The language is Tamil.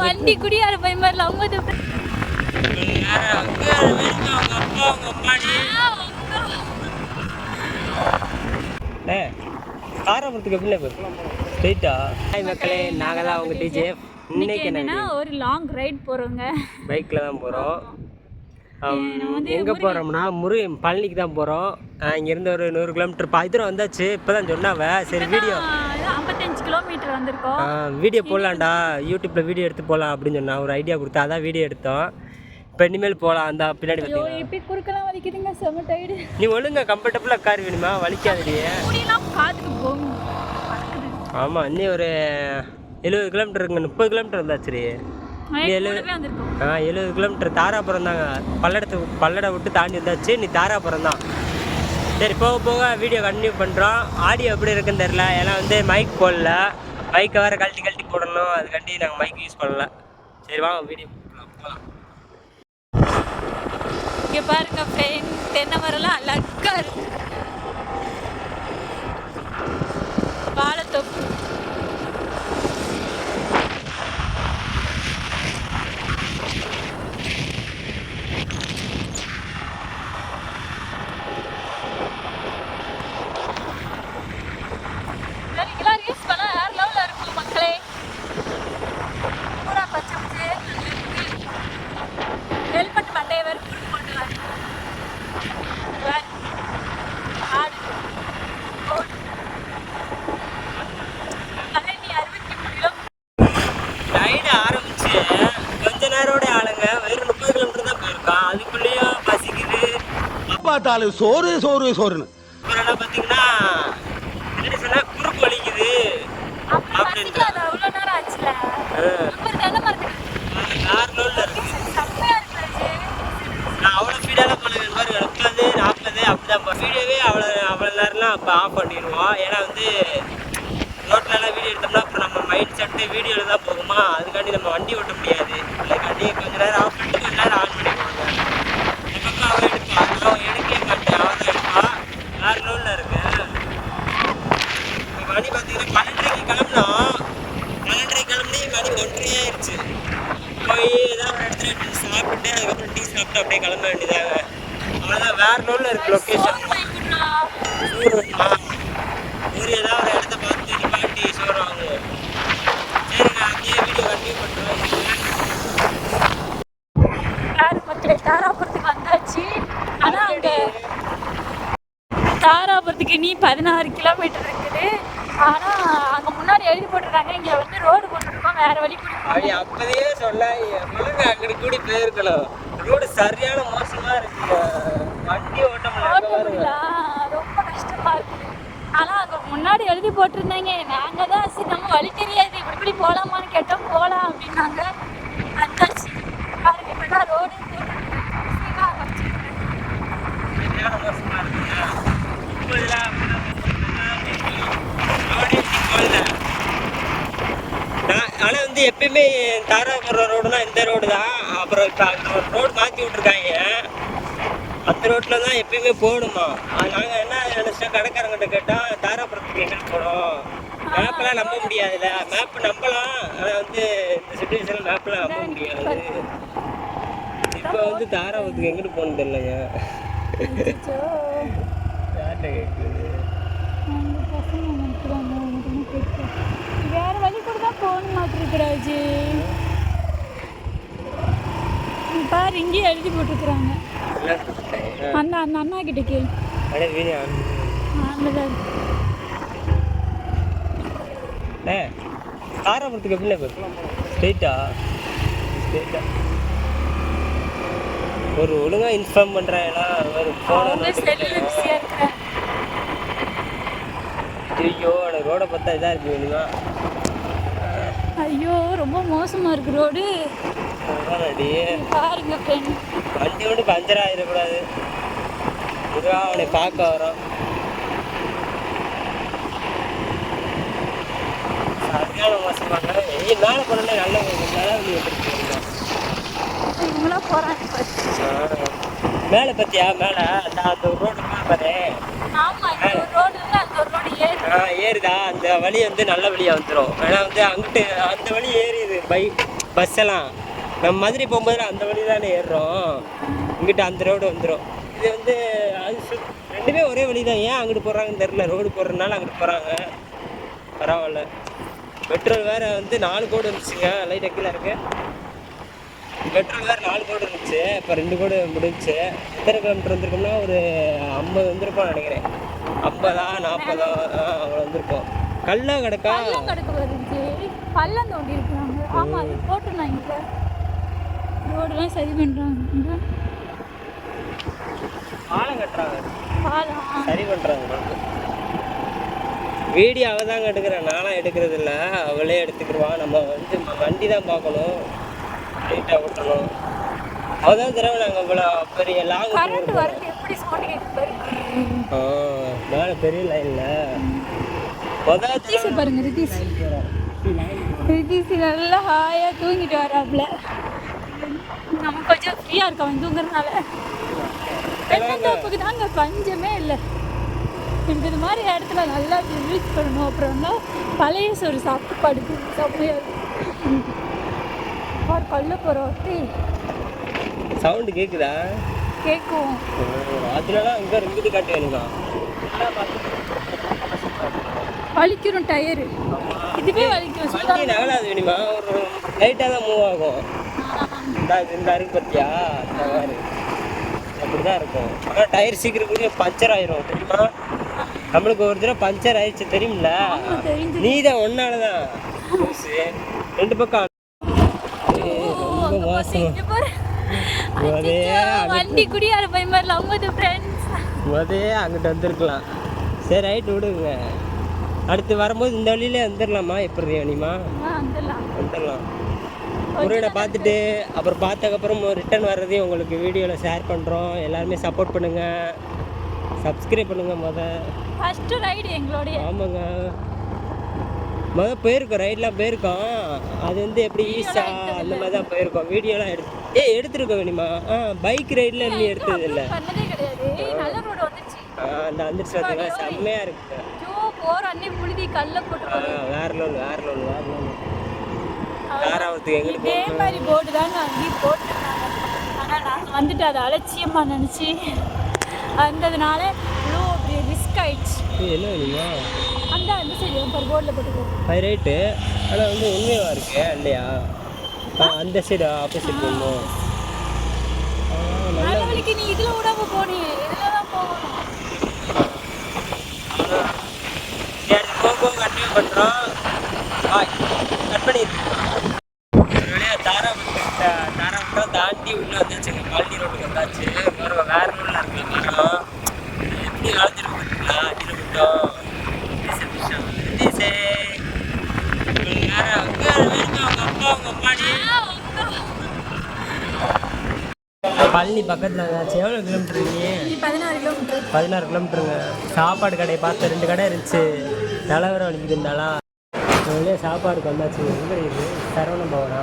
வண்டி குடியார பையன் மாதிரி ஸ்ட்ரெயிட்டா ஹாய் மக்களே நாங்கள் தான் உங்கள் டிஜே இன்னைக்கு என்ன என்னன்னா ஒரு லாங் ரைட் போறோங்க. பைக்கில் தான் போகிறோம் எங்கே போகிறோம்னா முரு பழனிக்கு தான் போகிறோம் இங்கேருந்து ஒரு நூறு கிலோமீட்டர் பாய்தூரம் வந்தாச்சு இப்போ தான் சொன்னாவ. சரி வீடியோ ஐம்பத்தஞ்சு கிலோமீட்டர் வந்திருக்கோம். வீடியோ போடலாம்டா யூடியூப்பில் வீடியோ எடுத்து போகலாம் அப்படின்னு சொன்னா ஒரு ஐடியா கொடுத்தா அதான் வீடியோ எடுத்தோம். இப்போ இனிமேல் போகலாம் அந்த பின்னாடி இப்படி குறுக்கெல்லாம் வலிக்குதுங்க செம நீ ஒழுங்கா கம்ஃபர்டபுளாக கார் வேணுமா? வலிக்காதடியே போகும் பறக்குது. ஆமாம் இன்னும் ஒரு எழுபது கிலோமீட்டர் இருக்குங்க முப்பது கிலோமீட்டர் வந்தாச்சு வந்திருக்கோம் ஆ எழுபது கிலோமீட்டர் தாராபுரம் தாங்க. பல்லடத்து பல்லடை விட்டு தாண்டி வந்தாச்சு. நீ தாராபுரம் தான். சரி போக போக வீடியோ கண்டினியூ பண்ணுறோம் ஆடியோ எப்படி இருக்குன்னு தெரில ஏன்னா வந்து மைக் போடல. மைக்கை வேறு கழட்டி கழட்டி போடணும். அதுக்காண்டி நாங்கள் மைக் யூஸ் பண்ணல. சரி வாங்க வீடியோ போகலாம் இங்க பாருங்க ஃப்ரெண்ட் தென்னை மரம்லாம் அழகா இருக்கு. வாழைத்தோப்பு இதெல்லாம் reels பண்ணா வேற level ல இருக்கும் மக்களே பூரா பச்சை பச்சேன்னு இருக்கு. ஹெல்மெட் மண்டையை வேறு குறுக்கு போட்டு வர. வேற. ஆடு. ஓடு. பழனி அறுபத்தி மூணு கிலோ ரைடு ஆரம்பிச்சு கொஞ்ச நேரோட ஆளுங்க வெறும் முப்பது கிலோமீட்டர் தான் போயிருக்கான் அதுக்குள்ளேயும் பசிக்குது பார்த்தாலும் சோறு சோறு சோறுன்னு. அப்புறம் என்ன பார்த்தீங்கன்னா குறுக்கு வலிக்குது. அவ்வளோ ஸ்பீடாலாம் பண்ணுவேன் பாரு முப்பது நாற்பது அப்படிதான் வீடியோவே அவ்வளோ அவ்வளோ நேரம்லாம் ஆஃப் பண்ணிடுவோம். ஏன்னா வந்து ரோட்லலாம் வீடியோ எடுத்தோம்னா அப்புறம் நம்ம மைண்ட் செட்டு வீடியோவில் தான் போகுமா? அதுக்காண்டி நம்ம வண்டி ஓட்ட முடியாது. அதுக்காண்டி கொஞ்ச நேரம் ஆஃப் பண்ணிட்டு கொஞ்ச நேரம் ஆன் பண்ணிடுவாங்க எப்பப்போ அவன் எடுப்பா நான் எடுக்கவே மாட்டேன் அவன் தான் எடுப்பா வேறு லோனில் இருக்கு இப்போ மணி பார்த்தீங்கன்னா பன்னெண்டரைக்கு கிளம்புனோம் பன்னெண்டரைக்கு கிளம்பி மணி ஒன்றரை ஆயிடுச்சு போய் ஏதாவது ஒரு இடத்துல டீ சாப்பிட்டு அதுக்கப்புறம் டீ சாப்பிட்டு அப்படியே கிளம்ப வேண்டியதாங்க அவ்வளோதான் வேற லோனில் இருக்கு லொக்கேஷன் ஊர் ஏதாவது ஒரு இடத்த பார்த்து நிப்பாட்டி சோறு வாங்குவோம் சரி நான் அப்படியே வீடியோ கண்டினியூ பண்ணுறேன் தாராபுரத்துக்கு வந்தாச்சு ஆனா அங்க தாராபுரத்துக்கு நீ பதினாறு கிலோமீட்டர் இருக்குது. ஆனா அங்க முன்னாடி எழுதி போட்டிருக்காங்க. இங்க வந்து ரோடு போட்டுருக்கோம். வேற வழி பிடிக்கும் அப்படி அப்போதையே சொல்ல ஒழுங்கு அங்கிட்டு கூடி போயிருக்கணும். ரோடு சரியான மோசமா இருக்கு வண்டி ஓட்ட முடியல ரொம்ப கஷ்டமா இருக்கு. ஆனா அங்க முன்னாடி எழுதி போட்டிருந்தாங்க. நாங்க தான் சரி நம்ம வழி தெரியாது. இப்படி இப்படி போலாமான்னு கேட்டோம். போலாம் அப்படின்னாங்க. அந்தாச்சு. பாருங்க இப்பதான் ரோடு சரியான ஆனால் வந்து எப்பயுமே தாராபுரம் ரோடுனா இந்த ரோடு தான் அப்புறம் ரோடு மாற்றி விட்ருக்காங்க அந்த ரோட்டில் தான் எப்பயுமே போகணுமா? நாங்கள் என்ன நினச்சோம் கடைக்காரங்கிட்ட கேட்டால் தாராபுரத்துக்கு எங்கே போகணும் மேப்பெல்லாம் நம்ப முடியாதுல்ல. மேப் நம்பலாம். ஆனால் வந்து இந்த சுச்சுவேஷனில் மேப்பெல்லாம் நம்ப முடியாது. இப்போ வந்து தாராபுரத்துக்கு எங்கிட்டு போகணுன்னு தெரியலங்க. யார்கிட்ட வேற வழி கூட தான் போகணும் பாரு இங்கேயே எழுதி போட்டிருக்கிறாங்க. அண்ணா கிட்ட கேளு. அடே வீணே ஆனதான் ஏ தாராபுரத்துக்கு எப்படி போய் ஸ்ட்ரெயிட்டா? ஸ்ட்ரெயிட்டா. ஒரு ஒழுங்கா இன்ஃபார்ம் பண்ணுறாங்களா ஒரு ஃபோன் ஐயோ எனக்கு ரோடை பார்த்தா இதாக இருக்கு வேணுமா ஐயோ ரொம்ப மோசமாக இருக்கு ரோடு. அடி பாருங்க ஃப்ரெண்ட் வண்டி ஒன்று பஞ்சர் ஆகிடக்கூடாது இதுவா அவனை பார்க்க வரோம். சரியான மோசமாக ஏய் மேலே போனோன்னே நல்ல நல்லா போகிறாங்க மேலே பத்தியா? மேலே. அந்த அந்த ரோடு மேலே. பாரு ஏறுதா? அந்த வழி வந்து நல்ல வழியா வந்துடும் ஏன்னா வந்து அங்கிட்டு அந்த வழி ஏறிடுது பைக் பஸ் எல்லாம். நம்ம மதுரை போகும்போது அந்த வழி தானே ஏறுறோம். இங்கிட்ட அந்த ரோடு வந்துடும் இது வந்து அது ரெண்டுமே ஒரே வழி தான் ஏன் அங்கிட்டு போடுறாங்கன்னு தெரில ரோடு போடுறதுனால அங்கிட்டு போகிறாங்க பரவாயில்ல. பெட்ரோல் வேறு வந்து நாலு கோடு இருந்துச்சுங்க. லைட் கீழே இருக்கு. பெட்ரோல் வேறு நாலு கோடு இருந்துச்சு. இப்போ ரெண்டு கோடு முடிஞ்சுச்சு எத்தனை கிலோமீட்டர் வந்திருக்கோம்னா ஒரு ஐம்பது வந்திருப்போம் நினைக்கிறேன். ஐம்பதா நாற்பதா அவ்வளோ வந்திருக்கோம். கல்லா கிடக்கா? கிடக்கு வருது பள்ளம் தோண்டி இருக்கிறாங்க ஆமா அது போட்டுருந்தாங்க. ரோடெல்லாம் சரி பண்றாங்க. பாலம் கட்டுறாங்க. சரி பண்ணுறாங்க வீடியோ அவள் தாங்க எடுக்கிறேன் நானும் எடுக்கிறது இல்ல அவளே எடுத்துக்கிடுவா நம்ம வந்து வண்டி தான் பார்க்கணும். லைட்டாக ஓட்டணும். அவள் தான் தடவை நாங்கள் இவ்வளோ பெரிய லாங் பாருங்க மேலே பெரிய லைனில் பாருங்க ரித்தீஷ். ரித்தீஷ் நல்லா ஹாயா தூங்கிட்டு வராப்ல. நம்ம கொஞ்சம் ஃப்ரீயா இருக்கோம் தூங்குறதுனால. தென்னந்தோப்புக்கு தாங்க பஞ்சமே இல்லை எனக்கு இது மாதிரி இடத்துல நல்லா ரிலீஸ் பண்ணணும். அப்புறம்னா பழைய சோறு சாப்பிட்டு படுக்கு செம்மையா இருக்கும். ஒரு கல்ல போகிறோட்டி சவுண்டு கேட்குதா கேட்கும் அதுலலாம் இங்கே இருக்குது காட்டு வேணுமா வலிக்கிறோம் டயரு. இதுவே வலிக்கும் வண்டி நகலாது வேணுமா? ஒரு லைட்டாக தான் மூவ் ஆகும். இந்த இந்த அருக்கு பத்தியா? இந்த மாதிரி. அப்படி தான் இருக்கும். ஆனால் டயர் சீக்கிரம் கூட பஞ்சர் ஆயிரும் தெரியுமா? நம்மளுக்கு ஒரு தடவை பஞ்சர் ஆயிடுச்சு தெரியுமில்ல? நீ தான் ஒன்னால தான் ரெண்டு பக்கம் வண்டி குடியார பையன் மாதிரி ஃப்ரெண்ட்ஸ் அங்கிட்டு வந்திருக்கலாம். சரி ரைட் விடுங்க. அடுத்து வரும்போது இந்த வழியிலே வந்துடலாமா எப்படி வேணுமா வந்துடலாம் வந்துடலாம் முருகனை பார்த்துட்டு அப்புறம் பார்த்ததுக்கப்புறம் ரிட்டர்ன் வர்றதையும் உங்களுக்கு வீடியோவில் ஷேர் பண்ணுறோம் எல்லாருமே சப்போர்ட் பண்ணுங்கள் சப்ஸ்கிரைப் பண்ணுங்கள் முத. ஃபர்ஸ்ட் ரைடு எங்களுடைய. ஆமாங்க. முத போயிருக்கோம் ரைட்லாம் போயிருக்கோம். அது வந்து எப்படி ஈஸா அந்த மாதிரி தான் போயிருக்கோம் வீடியோலாம் எடுத்து ஏய் எடுத்துருக்கோம் வேணுமா? ஆ பைக் ரைடில் நீ எடுத்தது இல்லை அந்த வந்துருச்சு பார்த்தீங்களா செம்மையாக ஆ, வேற லோன் வேற லோன் யாராவது எங்களுக்கு இதே மாதிரி போர்டு தாங்க அங்கேயும் போட்டுருக்காங்க. ஆனால் நாங்கள் வந்துட்டு அதை அலட்சியமாக நினச்சி வந்ததுனால இவ்வளோ பெரிய ரிஸ்க் ஆயிடுச்சு. என்ன வேணுமா அந்த அந்த சைடு ஒரு போர்டில் போட்டுக்கோ ஃபைவ் ரைட்டு ஆனால் வந்து உண்மையாக இருக்கு இல்லையா? அந்த சைடு ஆப்போசிட் நீ இதில் விடாம போனீங்க இதில் தான் போகணும். சரி போக கண்டினியூ பண்ணுறோம் பாய் கட் பண்ணிடு ஒரு வழியாக தாராபுரத்தை தாராபுரம் தாண்டி உள்ளே வந்துச்சுங்க பழனி ரோட்டுக்கு வந்தாச்சு வேறு வேற ரோட்டில் இருக்கு மரம் எப்படி வளைஞ்சிருக்கு பார்த்தீங்களா திரும்பிட்டோம் வேற அங்கே வேணுமா அவங்க அப்பா அவங்க அம்மாடி பழனி பக்கத்தில் இருந்தாச்சு எவ்வளோ கிலோமீட்டர் பதினாறு கிலோமீட்டர் பதினாறு கிலோமீட்டருங்க சாப்பாடு கடையை பார்த்து ரெண்டு கடை இருந்துச்சு. நிலவரம் வலிக்குதுண்டாலாம் வழியாக சாப்பாடுக்கு வந்தாச்சு. எங்கே இருக்குது? சரவண பவனா